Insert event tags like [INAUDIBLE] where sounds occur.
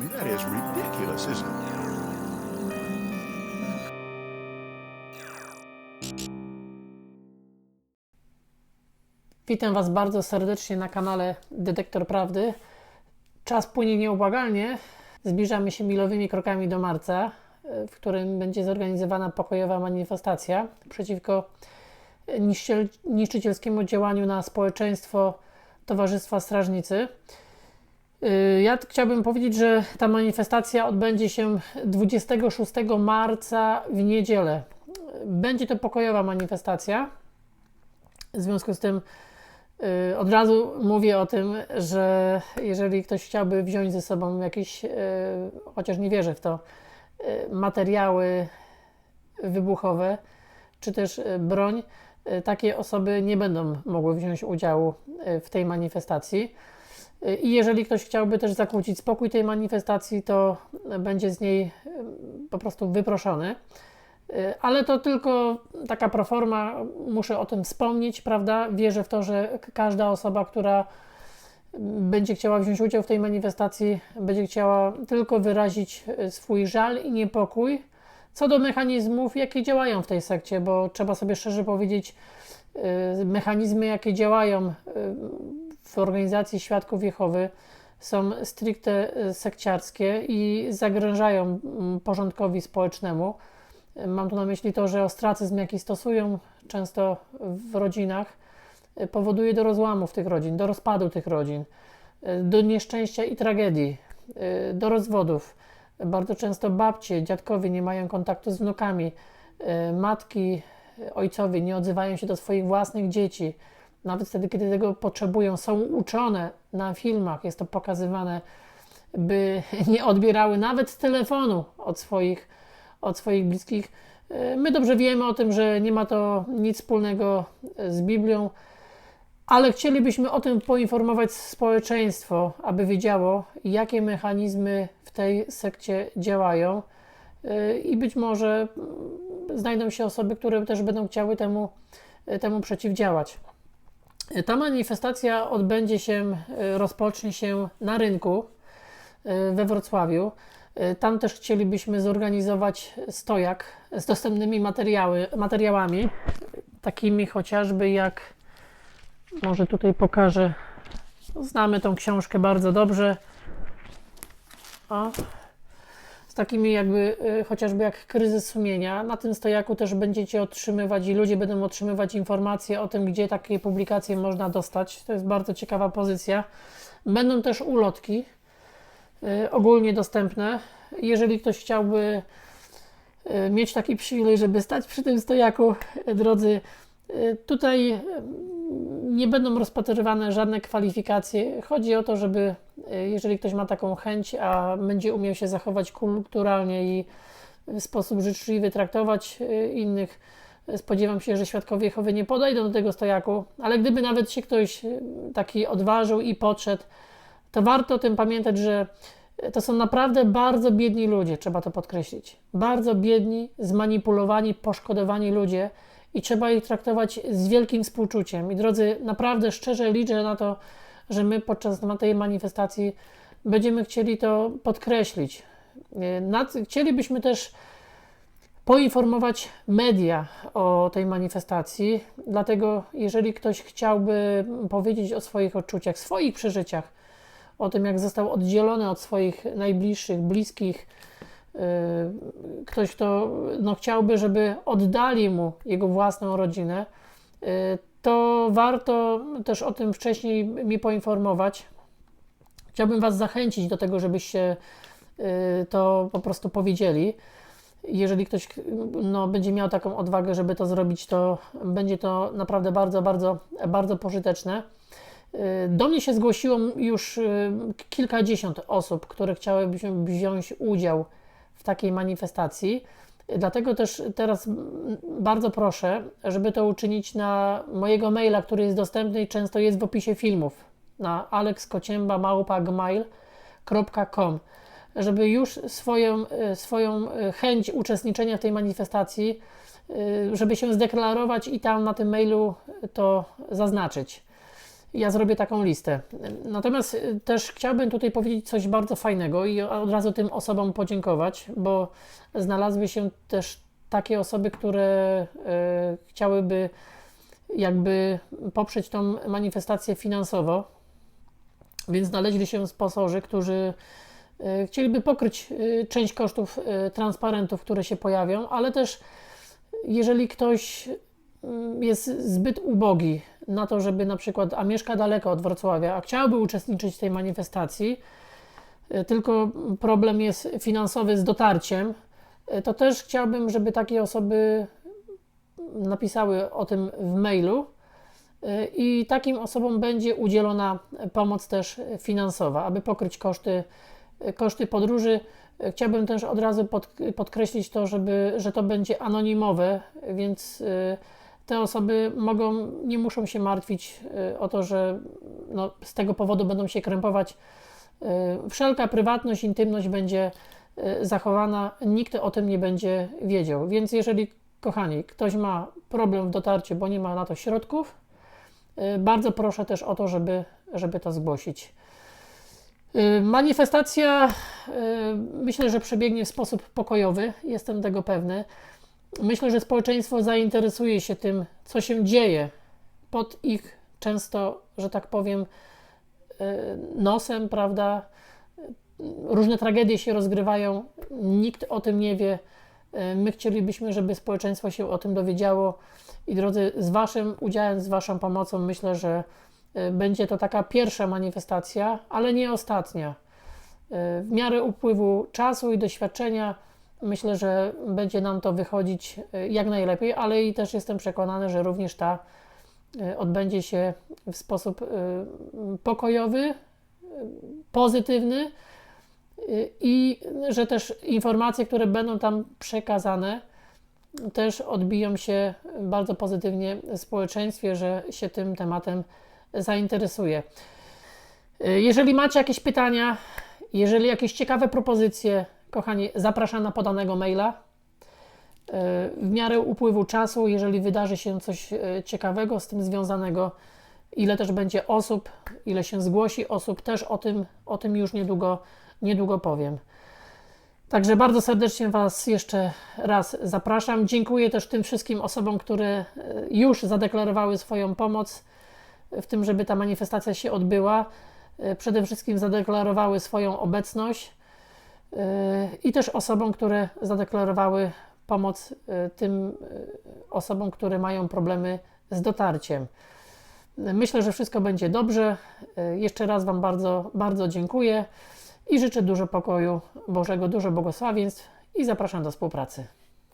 Mean, that is ridiculous, isn't it? Witam Was bardzo serdecznie na kanale Detektor Prawdy. Czas płynie nieubłagalnie. Zbliżamy się milowymi krokami do marca, w którym będzie zorganizowana pokojowa manifestacja przeciwko niszczyciel- niszczycielskiemu działaniu na społeczeństwo Towarzystwa Strażnicy. Y, Ja chciałbym powiedzieć, że ta manifestacja odbędzie się 26 marca w niedzielę. Będzie to pokojowa manifestacja. W związku z tym y, od razu mówię o tym, że jeżeli ktoś chciałby wziąć ze sobą jakieś, y, chociaż nie wierzę w to, materiały wybuchowe czy też broń, takie osoby nie będą mogły wziąć udziału w tej manifestacji. I jeżeli ktoś chciałby też zakłócić spokój tej manifestacji, to będzie z niej po prostu wyproszony. Y, Ale to tylko taka proforma, muszę o tym wspomnieć, prawda? Wierzę w to, że każda osoba, która będzie chciała wziąć udział w tej manifestacji, będzie chciała tylko wyrazić y, swój żal i niepokój co do mechanizmów, jakie działają w tej sekcie, bo trzeba sobie szczerze powiedzieć, y, mechanizmy, jakie działają w organizacji Świadków Jehowy, są stricte y, sekciarskie i zagrażają mm, porządkowi społecznemu. Mam tu na myśli to, że ostracyzm, jaki stosują często w rodzinach, y, powoduje do rozłamów tych rodzin, do rozpadu tych rodzin, do nieszczęścia i tragedii, do rozwodów. Bardzo często babcie, dziadkowie nie mają kontaktu z wnukami, matki, ojcowie nie odzywają się do swoich własnych dzieci, nawet wtedy, kiedy tego potrzebują. Są uczone na filmach, jest to pokazywane, by [LAUGHS] nie odbierały nawet telefonu od swoich, od swoich bliskich. My dobrze wiemy o tym, że nie ma to nic wspólnego z Biblią, ale chcielibyśmy o tym poinformować społeczeństwo, aby wiedziało, jakie mechanizmy w tej sekcie działają. I być może mm, znajdą się osoby, które też będą chciały temu, temu przeciwdziałać. Ta manifestacja odbędzie się, y, rozpocznie się na rynku y, we Wrocławiu. Y, Tam też chcielibyśmy zorganizować stojak z dostępnymi materiały, materiałami, takimi chociażby jak może tutaj pokażę. Znamy tą książkę bardzo dobrze. O. Z takimi jakby, y, chociażby jak kryzys sumienia. Na tym stojaku też będziecie otrzymywać i ludzie będą otrzymywać informacje o tym, gdzie takie publikacje można dostać. To jest bardzo ciekawa pozycja. Będą też ulotki y, ogólnie dostępne. Jeżeli ktoś chciałby y, mieć taki przywilej, żeby stać przy tym stojaku, drodzy, tutaj nie będą rozpatrywane żadne kwalifikacje. Chodzi o to, żeby y, jeżeli ktoś ma taką chęć, a będzie umiał się zachować kulturalnie i w sposób życzliwy traktować y, innych, y, spodziewam się, że świadkowie Jehowy nie podejdą do tego stojaku, ale gdyby nawet się ktoś taki odważył i podszedł, to warto o tym pamiętać, że to są naprawdę bardzo biedni ludzie, trzeba to podkreślić. Bardzo biedni, zmanipulowani, poszkodowani ludzie i trzeba ich traktować z wielkim współczuciem. I drodzy, naprawdę szczerze liczę na to, że my podczas tej manifestacji będziemy chcieli to podkreślić. E, Chcielibyśmy też poinformować media o tej manifestacji, dlatego jeżeli ktoś chciałby powiedzieć o swoich odczuciach, swoich przeżyciach, o tym, jak został oddzielony od swoich najbliższych, bliskich, ktoś, kto no, chciałby, żeby oddali mu jego własną rodzinę, yy, to warto też o tym wcześniej mi poinformować. Chciałbym Was zachęcić do tego, żebyście yy, to po prostu powiedzieli. Jeżeli ktoś no, będzie miał taką odwagę, żeby to zrobić, to będzie to naprawdę bardzo, bardzo, bardzo pożyteczne. Y, Do mnie się zgłosiło już y, kilkadziesiąt osób, które chciałyby wziąć udział w takiej manifestacji. Dlatego też teraz bardzo proszę, żeby to uczynić na mojego maila, który jest dostępny i często jest w opisie filmów na alexkocięba.gmail.com żeby już swoją, y, swoją y, chęć uczestniczenia w tej manifestacji, y, żeby się zdeklarować i tam na tym mailu to zaznaczyć. Ja zrobię taką listę. Natomiast y, też chciałbym tutaj powiedzieć coś bardzo fajnego i od razu tym osobom podziękować, bo znalazły się też takie osoby, które y, chciałyby jakby poprzeć tą manifestację finansowo, więc znaleźli się sponsorzy, którzy y, chcieliby pokryć y, część kosztów transparentów, które się pojawią, ale też jeżeli ktoś jest zbyt ubogi na to, żeby na przykład, a mieszka daleko od Wrocławia, a chciałby uczestniczyć w tej manifestacji, y, tylko problem jest finansowy z dotarciem, y, to też chciałbym, żeby takie osoby napisały o tym w mailu y, i takim osobom będzie udzielona pomoc też finansowa, aby pokryć koszty, koszty podróży. Chciałbym też od razu pod, podkreślić to, żeby, że to będzie anonimowe, więc y, te osoby mogą, nie muszą się martwić y, o to, że no, z tego powodu będą się krępować. Y, Wszelka prywatność, intymność będzie y, zachowana, nikt o tym nie będzie wiedział. Więc jeżeli, kochani, ktoś ma problem w dotarciu, bo nie ma na to środków, bardzo proszę też o to, żeby, żeby to zgłosić. Manifestacja myślę, że przebiegnie w sposób pokojowy, jestem tego pewny. Myślę, że społeczeństwo zainteresuje się tym, co się dzieje pod ich często, że tak powiem, y, nosem, prawda? Różne tragedie się rozgrywają, nikt o tym nie wie. Y, My chcielibyśmy, żeby społeczeństwo się o tym dowiedziało i drodzy, z Waszym udziałem, z Waszą pomocą myślę, że y, będzie to taka pierwsza manifestacja, ale nie ostatnia. W miarę upływu czasu i doświadczenia myślę, że będzie nam to wychodzić y, jak najlepiej, ale i też jestem przekonany, że również ta y, odbędzie się w sposób y, pokojowy, pozytywny i że też informacje, które będą tam przekazane, też odbiją się bardzo pozytywnie społeczeństwie, że się tym tematem zainteresuje. Jeżeli macie jakieś pytania, jeżeli jakieś ciekawe propozycje, kochani, zapraszam na podanego maila. Y, W miarę upływu czasu, jeżeli wydarzy się coś y, ciekawego z tym związanego, ile też będzie osób, ile się zgłosi osób, też o tym, o tym już niedługo, niedługo powiem. Także bardzo serdecznie Was jeszcze raz zapraszam. Dziękuję też tym wszystkim osobom, które y, już zadeklarowały swoją pomoc w tym, żeby ta manifestacja się odbyła. Przede wszystkim zadeklarowały swoją obecność i też osobom, które zadeklarowały pomoc y, tym y, osobom, które mają problemy z dotarciem. Y, Myślę, że wszystko będzie dobrze. Y, Jeszcze raz Wam bardzo, bardzo dziękuję i życzę dużo pokoju Bożego, dużo błogosławieństw i zapraszam do współpracy.